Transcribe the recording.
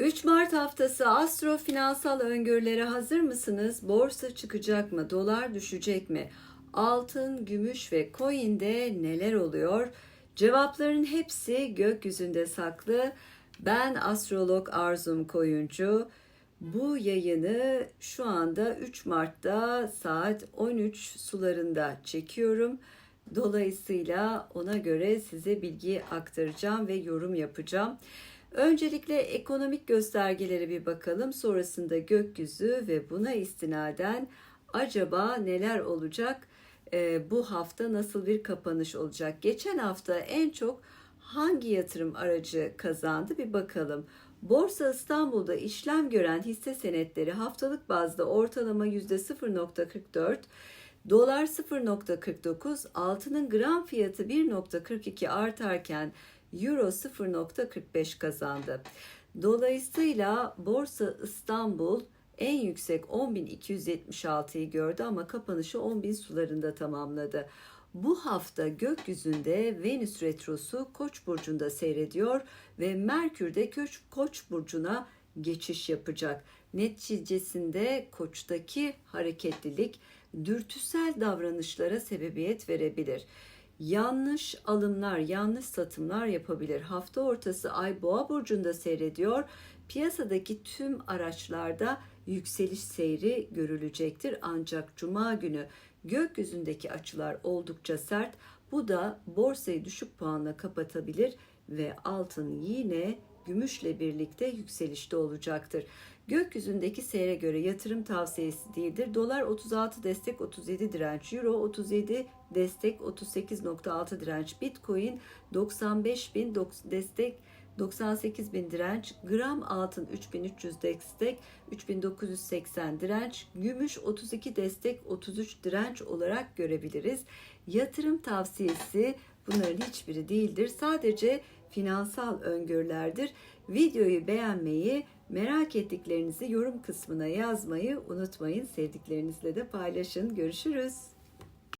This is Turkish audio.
3 Mart haftası astro finansal öngörülere hazır mısınız? Borsa çıkacak mı? Dolar düşecek mi? Altın, gümüş ve coin'de neler oluyor? Cevapların hepsi gökyüzünde saklı. Ben astrolog Arzum Koyuncu. Bu yayını şu anda 3 Mart'ta saat 13 sularında çekiyorum. Dolayısıyla ona göre size bilgi aktaracağım ve yorum yapacağım. Öncelikle ekonomik göstergelere bir bakalım. Sonrasında gökyüzü ve buna istinaden acaba neler olacak? Ee, bu hafta nasıl bir kapanış olacak? Geçen hafta en çok hangi yatırım aracı kazandı bir bakalım. Borsa İstanbul'da işlem gören hisse senetleri haftalık bazda ortalama %0.44, dolar 0.49, altının gram fiyatı 1.42 artarken Euro 0.45 kazandı. Dolayısıyla Borsa İstanbul en yüksek 10.276'yı gördü ama kapanışı 10.000 sularında tamamladı. Bu hafta gökyüzünde Venüs retrosu Koç burcunda seyrediyor ve Merkür de Koç, burcuna geçiş yapacak. Neticesinde Koç'taki hareketlilik dürtüsel davranışlara sebebiyet verebilir yanlış alımlar, yanlış satımlar yapabilir. Hafta ortası Ay Boğa burcunda seyrediyor. Piyasadaki tüm araçlarda yükseliş seyri görülecektir. Ancak cuma günü gökyüzündeki açılar oldukça sert. Bu da borsayı düşük puanla kapatabilir ve altın yine gümüşle birlikte yükselişte olacaktır. Gökyüzündeki seyre göre yatırım tavsiyesi değildir. Dolar 36 destek 37 direnç, Euro 37 destek 38.6 direnç, Bitcoin 95 bin destek 98 bin direnç, gram altın 3300 destek, 3980 direnç, gümüş 32 destek, 33 direnç olarak görebiliriz. Yatırım tavsiyesi bunların hiçbiri değildir. Sadece finansal öngörülerdir. Videoyu beğenmeyi, merak ettiklerinizi yorum kısmına yazmayı unutmayın. Sevdiklerinizle de paylaşın. Görüşürüz.